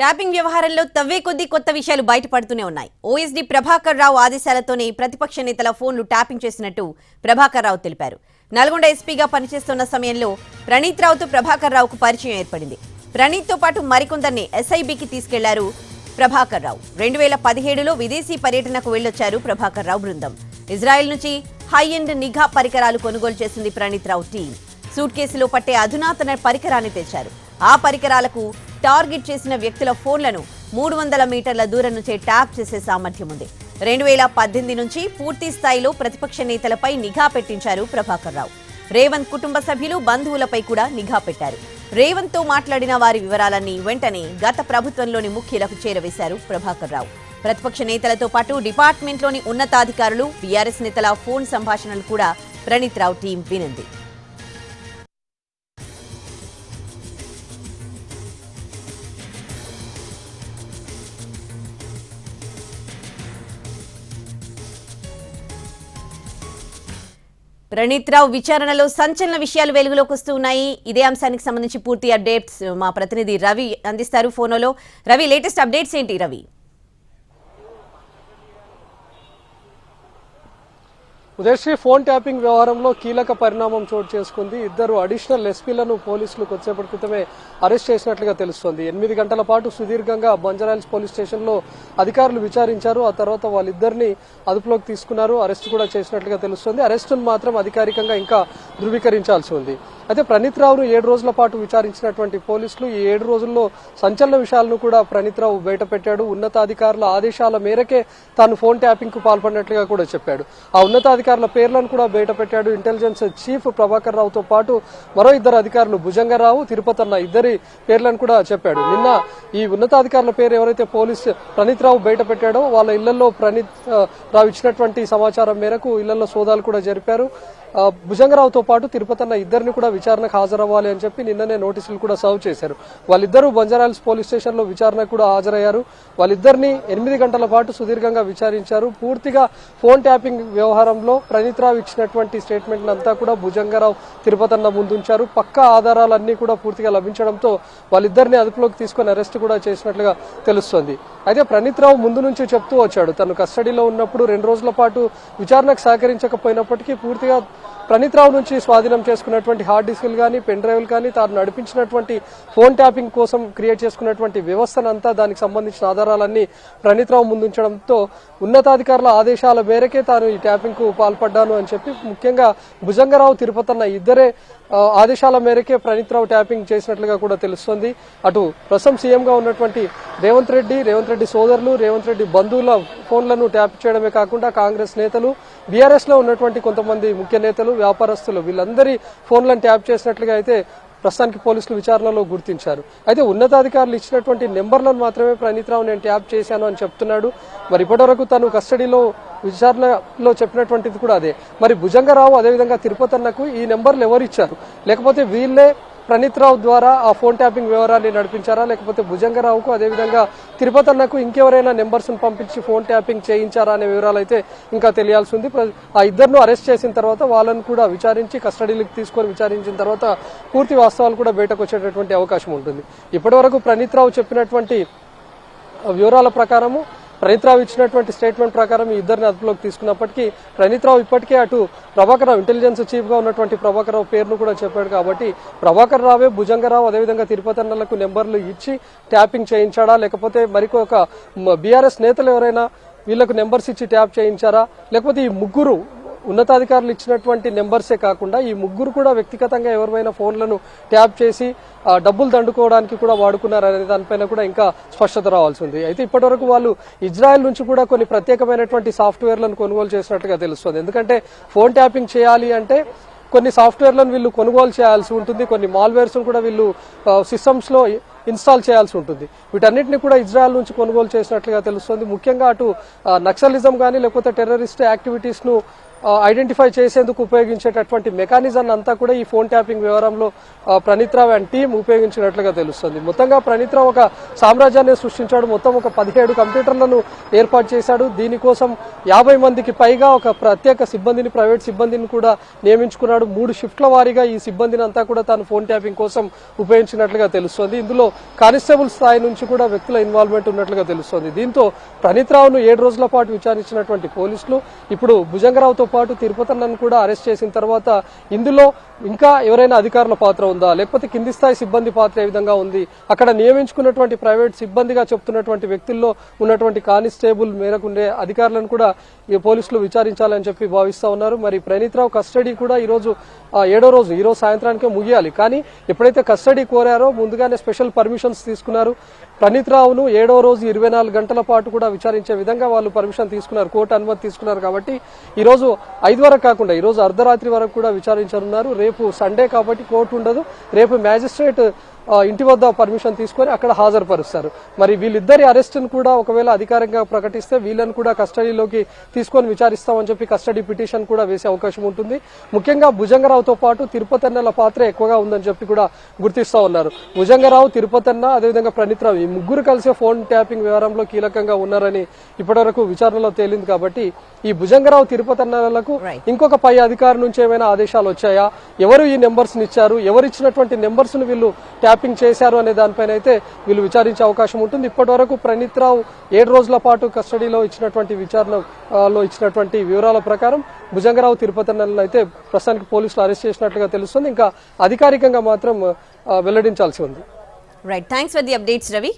Tapping వ్యవహారంలో తవ్వే కొద్దీ కొత్త విషయాలు బయటపడుతూనే ఉన్నాయి. ఓఎస్డీ ప్రభాకర్ రావు ఆదేశాలతోనే ప్రతిపక్ష నేతల ఫోన్లు ట్యాపింగ్ చేసినట్టు ప్రభాకర్ రావు తెలిపారు. నల్గొండ ఎస్పీగా పనిచేస్తున్న సమయంలో ప్రణీత్ రావుతో ప్రభాకర్ రావుకు పరిచయం ఏర్పడింది. ప్రణీత్తో పాటు మరికొందరిని ఎస్ఐబికి తీసుకెళ్ళారు ప్రభాకర్ రావు. రెండు వేల పదిహేడులో విదేశీ పర్యటనకు వెళ్ళొచ్చారు ప్రభాకర్ రావు బృందం. ఇజ్రాయెల్ నుంచి హై ఎండ్ నిఘా పరికరాలు కొనుగోలు చేసింది ప్రణీత్ రావు టీం. సూట్ కేసులో పట్టే అధునాతన పరికరాన్ని తెచ్చారు. ఆ పరికరాలకు టార్గెట్ చేసిన వ్యక్తుల ఫోన్లను మూడు వందల మీటర్ల దూరం నుంచే ట్యాప్ చేసే సామర్థ్యం ఉంది. రెండు వేల పద్దెనిమిది నుంచి పూర్తి స్థాయిలో ప్రతిపక్ష నేతలపై నిఘా పెట్టించారు ప్రభాకర్ రావు. రేవంత్ కుటుంబ సభ్యులు బంధువులపై కూడా నిఘా పెట్టారు. రేవంత్తో మాట్లాడిన వారి వివరాలన్నీ వెంటనే గత ప్రభుత్వంలోని ముఖ్యులకు చేరవేశారు ప్రభాకర్ రావు. ప్రతిపక్ష నేతలతో పాటు డిపార్ట్మెంట్లోని ఉన్నతాధికారులు బీఆర్ఎస్ నేతల ఫోన్ సంభాషణలు కూడా ప్రణీత్ రావు టీం వినింది. ప్రణీత్ రావు విచారణలో సంచలన విషయాలు వెలుగులోకి వస్తూ ఉన్నాయి. ఇదే అంశానికి సంబంధించి పూర్తి అప్డేట్స్ మా ప్రతినిధి రవి అందిస్తారు ఫోనోలో. రవి లేటెస్ట్ అప్డేట్స్ ఏంటి రవి? ఉదయశ్రీ ఫోన్ ట్యాపింగ్ వ్యవహారంలో కీలక పరిణామం చోటు చేసుకుంది. ఇద్దరు అడిషనల్ ఎస్పీలను పోలీసులు కొద్దిసేపటి క్రితమే అరెస్ట్ చేసినట్లుగా తెలుస్తోంది. ఎనిమిది గంటల పాటు సుదీర్ఘంగా బంజారాయిల్స్ పోలీస్ స్టేషన్లో అధికారులు విచారించారు. ఆ తర్వాత వాళ్ళిద్దరిని అదుపులోకి తీసుకున్నారు. అరెస్ట్ కూడా చేసినట్లుగా తెలుస్తోంది. అరెస్టును మాత్రం అధికారికంగా ఇంకా ధృవీకరించాల్సి ఉంది. అయితే ప్రణీత్ రావును ఏడు రోజుల పాటు విచారించినటువంటి పోలీసులు ఈ ఏడు రోజుల్లో సంచలన విషయాలను కూడా ప్రణీత్ రావు బయటపెట్టాడు. ఉన్నతాధికారుల ఆదేశాల మేరకే తాను ఫోన్ ట్యాపింగ్కు పాల్పడినట్లుగా కూడా చెప్పాడు. ఆ ఉన్నతాధికారుల పేర్లను కూడా బయటపెట్టాడు. ఇంటెలిజెన్స్ చీఫ్ ప్రభాకర్ రావుతో పాటు మరో ఇద్దరు అధికారులు భుజంగరావు తిరుపతన్న ఇద్దరి పేర్లను కూడా చెప్పాడు. నిన్న ఈ ఉన్నతాధికారుల పేరు ఎవరైతే పోలీస్ ప్రణీత్ రావు బయట పెట్టాడో వాళ్ళ ఇళ్ళలో ప్రణీత్ రావు ఇచ్చినటువంటి సమాచారం మేరకు ఇళ్ళలో సోదాలు కూడా జరిపారు. భుజంగరావుతో పాటు తిరుపతన్న ఇద్దరిని కూడా విచారణకు హాజరవ్వాలి అని చెప్పి నిన్ననే నోటీసులు కూడా సర్వ్ చేశారు. వాళ్ళిద్దరూ బంజారాల్స్ పోలీస్ స్టేషన్లో విచారణకు కూడా హాజరయ్యారు. వాళ్ళిద్దరిని ఎనిమిది గంటల పాటు సుదీర్ఘంగా విచారించారు. పూర్తిగా ఫోన్ ట్యాపింగ్ వ్యవహారంలో ప్రణీత్ రావు ఇచ్చినటువంటి స్టేట్మెంట్ అంతా కూడా భుజంగరావు తిరుపతన్న ముందుంచారు. పక్కా ఆధారాలన్నీ కూడా పూర్తిగా లభించడంతో వాళ్ళిద్దరిని అదుపులోకి తీసుకొని అరెస్ట్ కూడా చేసినట్లుగా తెలుస్తోంది. అయితే ప్రణీత్ రావు ముందు నుంచి చెప్తూ వచ్చాడు. తను కస్టడీలో ఉన్నప్పుడు రెండు రోజుల పాటు విచారణకు సహకరించకపోయినప్పటికీ పూర్తిగా ప్రణీత్ రావు నుంచి స్వాధీనం చేసుకున్నటువంటి హార్డ్ డిస్కులు కానీ పెన్ డ్రైవ్లు కానీ తాను నడిపించినటువంటి ఫోన్ ట్యాపింగ్ కోసం క్రియేట్ చేసుకున్నటువంటి వ్యవస్థనంతా దానికి సంబంధించిన ఆధారాలన్నీ ప్రణీత్ రావు ముందుంచడంతో ఉన్నతాధికారుల ఆదేశాల మేరకే తాను ఈ ట్యాపింగ్కు పాల్పడ్డాను అని చెప్పి ముఖ్యంగా భుజంగరావు తిరుపతన్న ఇద్దరే ఆదేశాల మేరకే ప్రణీత్ రావు ట్యాపింగ్ చేసినట్లుగా కూడా తెలుస్తోంది. అటు ప్రస్తుతం సీఎంగా ఉన్నటువంటి రేవంత్ రెడ్డి రేవంత్ రెడ్డి సోదరులు రేవంత్ రెడ్డి బంధువుల ఫోన్లను ట్యాప్ చేయడమే కాకుండా కాంగ్రెస్ నేతలు బీఆర్ఎస్లో ఉన్నటువంటి కొంతమంది ముఖ్య నేతలు వ్యాపారస్తులు వీళ్ళందరి ఫోన్లను ట్యాప్ చేసినట్లుగా అయితే ప్రస్తుతానికి పోలీసులు విచారణలో గుర్తించారు. అయితే ఉన్నతాధికారులు ఇచ్చినటువంటి నెంబర్లను మాత్రమే ప్రణీత్ రావు నేను ట్యాప్ చేశాను అని చెప్తున్నాడు. మరి ఇప్పటివరకు తను కస్టడీలో విచారణలో చెప్పినటువంటిది కూడా అదే. మరి భుజంగరావు అదేవిధంగా తిరుపతన్నకు ఈ నెంబర్లు ఎవరు ఇచ్చారు? లేకపోతే వీళ్ళే ప్రణీత్ రావు ద్వారా ఆ ఫోన్ ట్యాపింగ్ వివరాన్ని నడిపించారా? లేకపోతే భుజంగరావుకు అదేవిధంగా తిరుపతన్నకు ఇంకెవరైనా నెంబర్స్ పంపించి ఫోన్ ట్యాపింగ్ చేయించారా అనే వివరాలు అయితే ఇంకా తెలియాల్సి ఉంది. ప్ర- ఆ ఇద్దరును అరెస్ట్ చేసిన తర్వాత వాళ్ళను కూడా విచారించి కస్టడీలోకి తీసుకొని విచారించిన తర్వాత పూర్తి వాస్తవాలు కూడా బయటకు వచ్చేటటువంటి అవకాశం ఉంటుంది. ఇప్పటివరకు ప్రణీత్ రావు చెప్పినటువంటి వివరాల ప్రకారము ప్రణీత్రావు ఇచ్చినటువంటి స్టేట్మెంట్ ప్రకారం ఈ ఇద్దరిని అదుపులోకి తీసుకున్నప్పటికీ ప్రణీత్రావు ఇప్పటికే అటు ప్రభాకర్ రావు ఇంటెలిజెన్స్ చీఫ్గా ఉన్నటువంటి ప్రభాకర్ రావు పేరును కూడా చెప్పాడు కాబట్టి ప్రభాకర్ రావే భుజంగరావు అదేవిధంగా తిరుపతి అన్నలకు నెంబర్లు ఇచ్చి ట్యాపింగ్ చేయించాడా లేకపోతే మరికొక బీఆర్ఎస్ నేతలు ఎవరైనా వీళ్ళకు నెంబర్స్ ఇచ్చి ట్యాప్ చేయించారా లేకపోతే ఈ ముగ్గురు ఉన్నతాధికారులు ఇచ్చినటువంటి నెంబర్సే కాకుండా ఈ ముగ్గురు కూడా వ్యక్తిగతంగా ఎవరివైనా ఫోన్లను ట్యాప్ చేసి డబ్బులు దండుకోవడానికి కూడా వాడుకున్నారనే దానిపైన కూడా ఇంకా స్పష్టత రావాల్సి ఉంది. అయితే ఇప్పటివరకు వాళ్ళు ఇజ్రాయెల్ నుంచి కూడా కొన్ని ప్రత్యేకమైనటువంటి సాఫ్ట్వేర్లను కొనుగోలు చేసినట్టుగా తెలుస్తుంది. ఎందుకంటే ఫోన్ ట్యాపింగ్ చేయాలి అంటే కొన్ని సాఫ్ట్వేర్లను వీళ్ళు కొనుగోలు చేయాల్సి ఉంటుంది. కొన్ని మాల్వేర్స్ కూడా వీళ్ళు సిస్టమ్స్లో ఇన్స్టాల్ చేయాల్సి ఉంటుంది. వీటన్నిటిని కూడా ఇజ్రాయెల్ నుంచి కొనుగోలు చేసినట్లుగా తెలుస్తుంది. ముఖ్యంగా అటు నక్సలిజం కానీ లేకపోతే టెర్రరిస్ట్ యాక్టివిటీస్ను ఐడెంటిఫై చేసేందుకు ఉపయోగించేటటువంటి మెకానిజం అంతా కూడా ఈ ఫోన్ ట్యాపింగ్ వ్యవహారంలో ఆ, ప్రణీత్ అండ్ టీం ఉపయోగించినట్లుగా తెలుస్తుంది. మొత్తంగా ప్రణీత్ రావు ఒక సామ్రాజ్యాన్ని సృష్టించాడు. మొత్తం ఒక పదిహేడు కంప్యూటర్లను ఏర్పాటు చేశాడు. దీనికోసం యాభై మందికి పైగా ఒక ప్రత్యేక సిబ్బందిని ప్రైవేట్ సిబ్బందిని కూడా నియమించుకున్నాడు. మూడు షిఫ్ట్ల వారీగా ఈ సిబ్బందిని అంతా కూడా తాను ఫోన్ ట్యాపింగ్ కోసం ఉపయోగించినట్లుగా తెలుస్తుంది. ఇందులో కానిస్టేబుల్ స్థాయి నుంచి కూడా వ్యక్తుల ఇన్వాల్వ్మెంట్ ఉన్నట్లుగా తెలుస్తుంది. దీంతో ప్రణీత్ రావును ఏడు రోజుల పాటు విచారించినటువంటి పోలీసులు ఇప్పుడు భుజంగరావుతో పాటు తిరుపతన్నను కూడా అరెస్ట్ చేసిన తర్వాత ఇందులో ఇంకా ఎవరైనా అధికారుల పాత్ర ఉందా? లేకపోతే కింది స్థాయి సిబ్బంది పాత్ర ఏ విధంగా ఉంది? అక్కడ నియమించుకున్నటువంటి ప్రైవేట్ సిబ్బందిగా చెప్తున్నటువంటి వ్యక్తుల్లో ఉన్నటువంటి కానిస్టేబుల్ మేరకు ఉండే అధికారులను కూడా ఈ పోలీసులు విచారించాలని చెప్పి భావిస్తా ఉన్నారు. మరి ప్రణీత్ రావు కస్టడీ కూడా ఈరోజు ఏడో రోజు ఈరోజు సాయంత్రానికే ముగియాలి. కానీ ఎప్పుడైతే కస్టడీ కోరారో ముందుగానే స్పెషల్ పర్మిషన్స్ తీసుకున్నారు. ప్రణీత్ రావును ఏడో రోజు ఇరవై నాలుగు గంటల పాటు కూడా విచారించే విధంగా వాళ్ళు పర్మిషన్ తీసుకున్నారు కోర్టు అనుమతి తీసుకున్నారు కాబట్టి ఈ రోజు ఐదు వరకు కాకుండా ఈ రోజు అర్ధరాత్రి వరకు కూడా విచారించనున్నారు. రేపు సండే కాబట్టి కోర్టు ఉండదు. రేపు మ్యాజిస్ట్రేట్ ఇంటి వద్ద పర్మిషన్ తీసుకొని అక్కడ హాజరుపరుస్తారు. మరి వీళ్ళిద్దరి అరెస్ట్ను కూడా ఒకవేళ అధికారికంగా ప్రకటిస్తే వీళ్ళని కూడా కస్టడీలోకి తీసుకొని విచారిస్తామని చెప్పి కస్టడీ పిటిషన్ కూడా వేసే అవకాశం ఉంటుంది. ముఖ్యంగా భుజంగరావుతో పాటు తిరుపతన్నల పాత్ర ఎక్కువగా ఉందని చెప్పి కూడా గుర్తిస్తా ఉన్నారు. భుజంగరావు తిరుపతన్న అదేవిధంగా ప్రణీత్ రావు ఈ ముగ్గురు కలిసే ఫోన్ ట్యాపింగ్ వ్యవహారంలో కీలకంగా ఉన్నారని ఇప్పటివరకు విచారణలో తేలింది కాబట్టి ఈ భుజంగరావు తిరుపతన్నలకు. ఇంకొక పై అధికారి నుంచి ఏమైనా ఆదేశాలు వచ్చాయా? ఎవరు ఈ నెంబర్స్ ఇచ్చారు ఎవరు ఇచ్చినటువంటి నెంబర్స్ను వీళ్ళు ట్యాపింగ్ చేశారు అనే దానిపైన అయితే వీళ్ళు విచారించే అవకాశం ఉంటుంది. ఇప్పటి వరకు ప్రణీత్ రావు ఏడు రోజుల పాటు కస్టడీలో ఇచ్చినటువంటి విచారణలో ఇచ్చినటువంటి వివరాల ప్రకారం భుజంగరావు తిరుపతి అయితే ప్రస్తుతానికి పోలీసులు అరెస్ట్ చేసినట్లుగా తెలుస్తుంది. ఇంకా అధికారికంగా మాత్రం వెల్లడించాల్సి ఉంది. Right thanks for the updates Ravi